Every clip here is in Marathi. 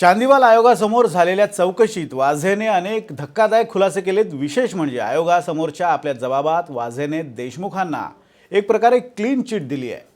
चांदीवाल आयोगासमोर झालेल्या चौकशीत वाझेने अनेक धक्कादायक खुलासे केलेत. विशेष म्हणजे आयोगासमोरच्या आपल्या जबाबात वाझेने देशमुखांना एक प्रकारे क्लीन चिट दिली आहे.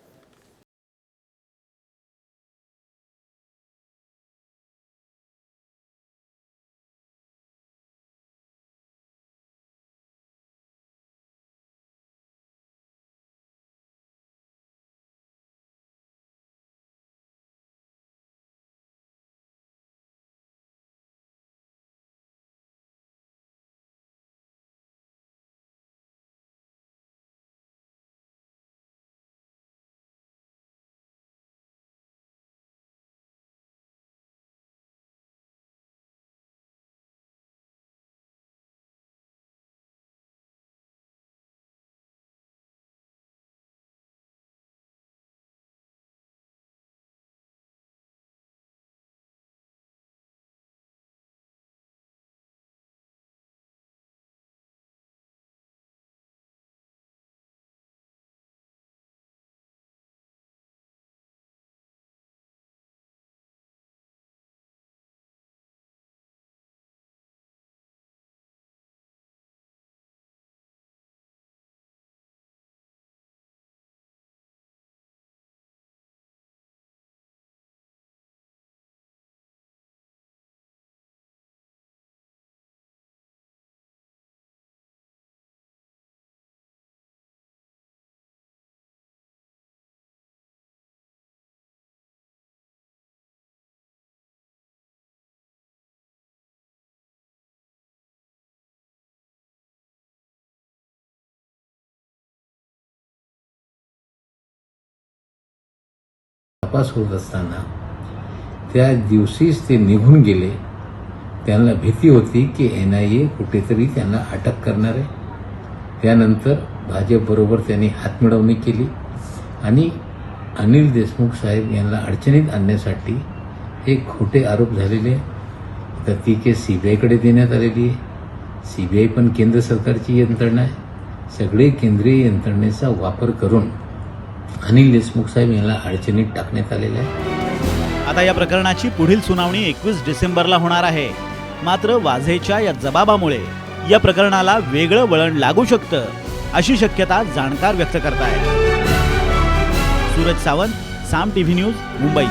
तपास होत असताना त्या दिवशीच ते निघून गेले. त्यांना भीती होती की एन आय ए कुठेतरी त्यांना अटक करणार आहे. त्यानंतर भाजपबरोबर त्यांनी हातमिळवणी केली आणि अनिल देशमुख साहेब यांना अडचणीत आणण्यासाठी हे खोटे आरोप झालेले तर ती केस आयकडे देण्यात आलेली आहे. सी बी आय पण केंद्र सरकारची यंत्रणा आहे. सगळे केंद्रीय यंत्रणेचा वापर करून अनिल देशमुख साहेब यांना अडचणीत टाकण्यात आलेलं आहे. आता या प्रकरणाची पुढील सुनावणी एकवीस डिसेंबरला होणार आहे. मात्र वाझेच्या या जबाबामुळे या प्रकरणाला वेगळं वळण लागू शकतं अशी शक्यता जाणकार व्यक्त करतायत. Suraj Sawant Saam TV news Mumbai.